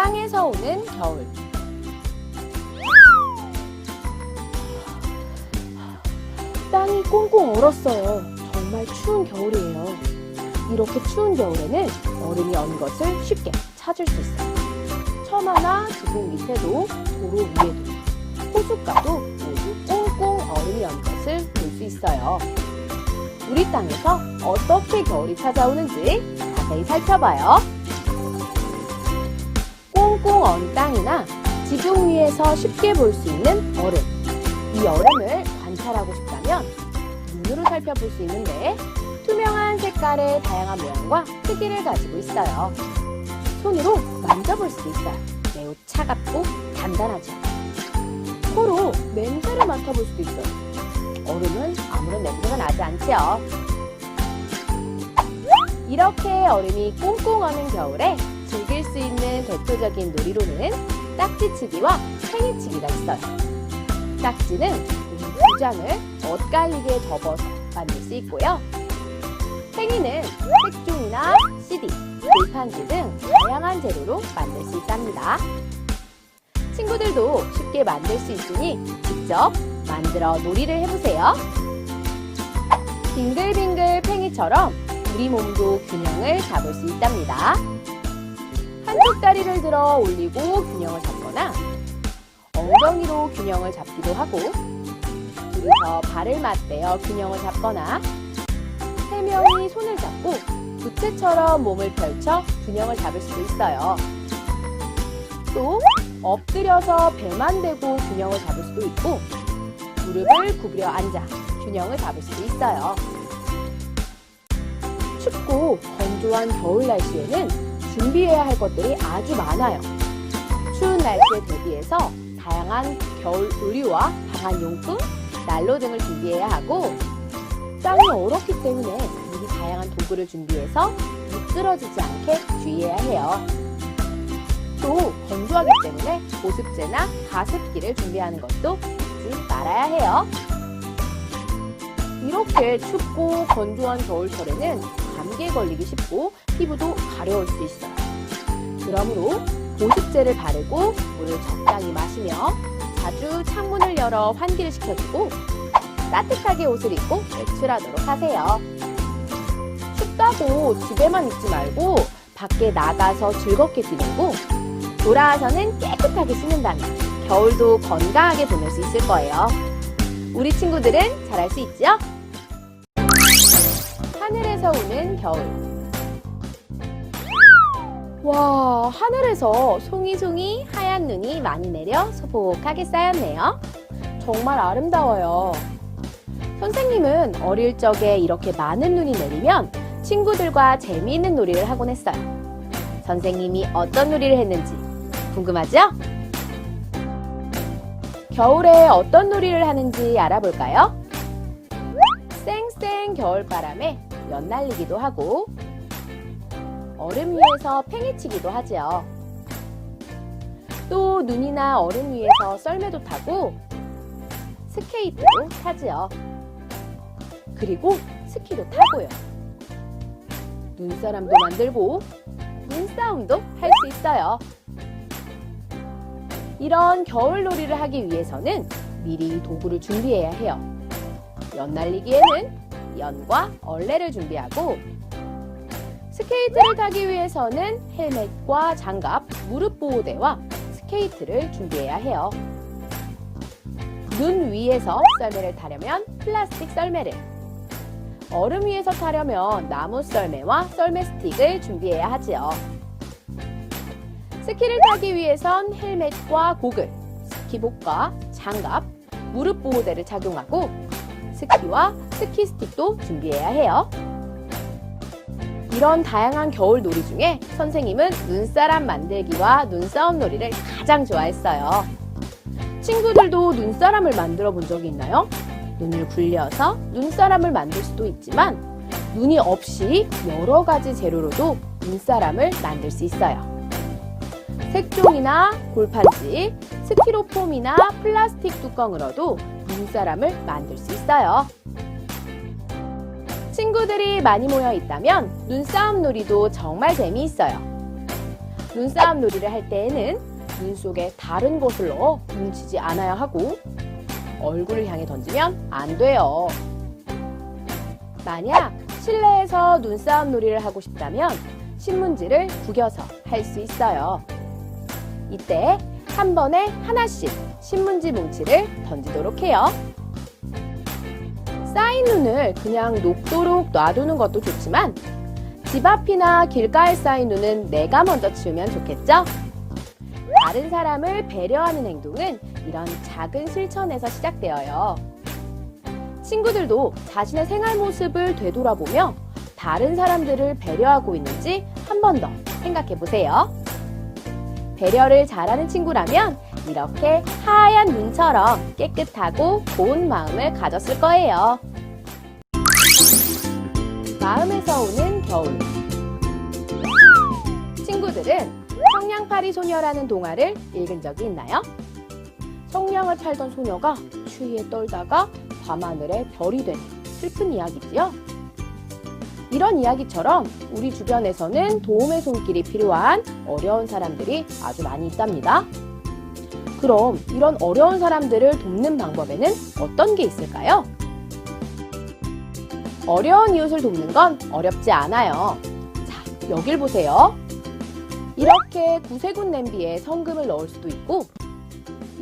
땅에서 오는 겨울. 땅이 꽁꽁 얼었어요. 정말 추운 겨울이에요. 이렇게 추운 겨울에는 얼음이 언 것을 쉽게 찾을 수 있어요. 처마나 지붕 밑에도 도로 위에도 호숫가도 모두 꽁꽁 얼음이 언 것을 볼 수 있어요. 우리 땅에서 어떻게 겨울이 찾아오는지 자세히 살펴봐요. 언 땅이나 지붕 위에서 쉽게 볼 수 있는 얼음. 이 얼음을 관찰하고 싶다면 눈으로 살펴볼 수 있는데 투명한 색깔의 다양한 모양과 크기를 가지고 있어요. 손으로 만져볼 수도 있어요. 매우 차갑고 단단하죠. 코로 냄새를 맡아볼 수도 있어요. 얼음은 아무런 냄새가 나지 않지요. 이렇게 얼음이 꽁꽁 어는 겨울에 수 대표적인 놀이로는 딱지치기와 팽이치기가 있어요. 딱지는 두 장을 엇갈리게 접어서 만들 수 있고요. 팽이는 색종이나 CD, 골판지 등 다양한 재료로 만들 수 있답니다. 친구들도 쉽게 만들 수 있으니 직접 만들어 놀이를 해보세요. 빙글빙글 팽이처럼 우리 몸도 균형을 잡을 수 있답니다. 한쪽 다리를 들어 올리고 균형을 잡거나 엉덩이로 균형을 잡기도 하고 둘이서 발을 맞대어 균형을 잡거나 세 명이 손을 잡고 부채처럼 몸을 펼쳐 균형을 잡을 수도 있어요. 또 엎드려서 배만 대고 균형을 잡을 수도 있고 무릎을 구부려 앉아 균형을 잡을 수도 있어요. 춥고 건조한 겨울 날씨에는 준비해야 할 것들이 아주 많아요. 추운 날씨에 대비해서 다양한 겨울 의류와 방한 용품, 난로 등을 준비해야 하고 땅이 얼었기 때문에 미리 다양한 도구를 준비해서 미끄러지지 않게 주의해야 해요. 또 건조하기 때문에 보습제나 가습기를 준비하는 것도 잊지 말아야 해요. 이렇게 춥고 건조한 겨울철에는 걸리기 쉽고 피부도 가려울 수 있어요. 그러므로 보습제를 바르고 물을 적당히 마시며 자주 창문을 열어 환기를 시켜주고 따뜻하게 옷을 입고 외출하도록 하세요. 춥다고 집에만 있지 말고 밖에 나가서 즐겁게 지내고 돌아와서는 깨끗하게 씻는다면 겨울도 건강하게 보낼 수 있을 거예요. 우리 친구들은 잘할 수 있죠? 하늘에서 오는 겨울. 와, 하늘에서 송이송이 하얀 눈이 많이 내려 소복하게 쌓였네요. 정말 아름다워요. 선생님은 어릴 적에 이렇게 많은 눈이 내리면 친구들과 재미있는 놀이를 하곤 했어요. 선생님이 어떤 놀이를 했는지 궁금하죠? 겨울에 어떤 놀이를 하는지 알아볼까요? 쌩쌩 겨울바람에 연 날리기도 하고 얼음 위에서 팽이치기도 하지요. 또 눈이나 얼음 위에서 썰매도 타고 스케이트도 타지요. 그리고 스키도 타고요. 눈사람도 만들고 눈싸움도 할 수 있어요. 이런 겨울 놀이를 하기 위해서는 미리 도구를 준비해야 해요. 연 날리기에는 연과 얼레를 준비하고 스케이트를 타기 위해서는 헬멧과 장갑, 무릎 보호대와 스케이트를 준비해야 해요. 눈 위에서 썰매를 타려면 플라스틱 썰매를, 얼음 위에서 타려면 나무 썰매와 썰매 스틱을 준비해야 하지요. 스키를 타기 위해선 헬멧과 고글, 스키복과 장갑, 무릎 보호대를 착용하고 스키와 스키 스틱도 준비해야 해요. 이런 다양한 겨울 놀이 중에 선생님은 눈사람 만들기와 눈싸움 놀이를 가장 좋아했어요. 친구들도 눈사람을 만들어 본 적이 있나요? 눈을 굴려서 눈사람을 만들 수도 있지만 눈이 없이 여러 가지 재료로도 눈사람을 만들 수 있어요. 색종이나 골판지, 스티로폼이나 플라스틱 뚜껑으로도 눈사람을 만들 수 있어요. 친구들이 많이 모여 있다면 눈싸움 놀이도 정말 재미있어요. 눈싸움 놀이를 할 때에는 눈 속에 다른 것을 넣어 뭉치지 않아야 하고 얼굴을 향해 던지면 안 돼요. 만약 실내에서 눈싸움 놀이를 하고 싶다면 신문지를 구겨서 할 수 있어요. 이때 한 번에 하나씩 신문지 뭉치를 던지도록 해요. 쌓인 눈을 그냥 녹도록 놔두는 것도 좋지만 집 앞이나 길가에 쌓인 눈은 내가 먼저 치우면 좋겠죠? 다른 사람을 배려하는 행동은 이런 작은 실천에서 시작되어요. 친구들도 자신의 생활 모습을 되돌아보며 다른 사람들을 배려하고 있는지 한 번 더 생각해 보세요. 배려를 잘하는 친구라면 이렇게 하얀 눈처럼 깨끗하고 고운 마음을 가졌을 거예요. 마음에서 오는 겨울. 친구들은 성냥팔이 소녀라는 동화를 읽은 적이 있나요? 성냥을 팔던 소녀가 추위에 떨다가 밤하늘에 별이 되는 슬픈 이야기지요. 이런 이야기처럼 우리 주변에서는 도움의 손길이 필요한 어려운 사람들이 아주 많이 있답니다. 그럼 이런 어려운 사람들을 돕는 방법에는 어떤 게 있을까요? 어려운 이웃을 돕는 건 어렵지 않아요. 자, 여길 보세요. 이렇게 구세군 냄비에 성금을 넣을 수도 있고,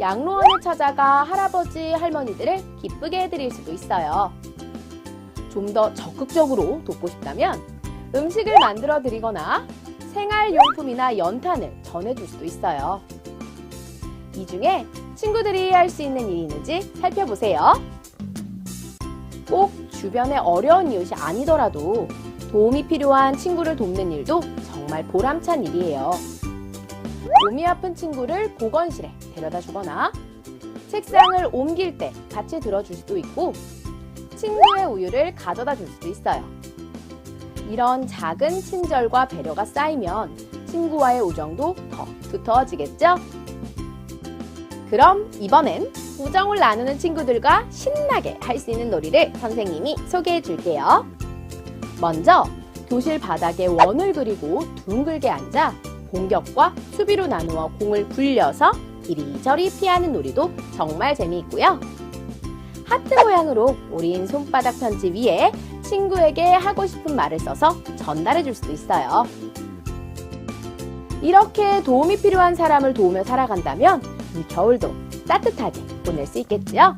양로원을 찾아가 할아버지, 할머니들을 기쁘게 해드릴 수도 있어요. 좀 더 적극적으로 돕고 싶다면 음식을 만들어 드리거나 생활용품이나 연탄을 전해줄 수도 있어요. 이 중에 친구들이 할 수 있는 일이 있는지 살펴보세요. 꼭 주변에 어려운 이웃이 아니더라도 도움이 필요한 친구를 돕는 일도 정말 보람찬 일이에요. 몸이 아픈 친구를 보건실에 데려다 주거나 책상을 옮길 때 같이 들어줄 수도 있고 친구의 우유를 가져다 줄 수도 있어요. 이런 작은 친절과 배려가 쌓이면 친구와의 우정도 더 두터워지겠죠? 그럼 이번엔 우정을 나누는 친구들과 신나게 할 수 있는 놀이를 선생님이 소개해 줄게요. 먼저 교실 바닥에 원을 그리고 둥글게 앉아 공격과 수비로 나누어 공을 굴려서 이리저리 피하는 놀이도 정말 재미있고요. 하트 모양으로 오린 손바닥 편지 위에 친구에게 하고 싶은 말을 써서 전달해 줄 수도 있어요. 이렇게 도움이 필요한 사람을 도우며 살아간다면 이 겨울도 따뜻하게 보낼 수 있겠지요?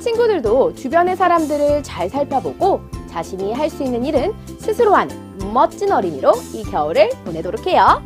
친구들도 주변의 사람들을 잘 살펴보고 자신이 할 수 있는 일은 스스로 하는 멋진 어린이로 이 겨울을 보내도록 해요.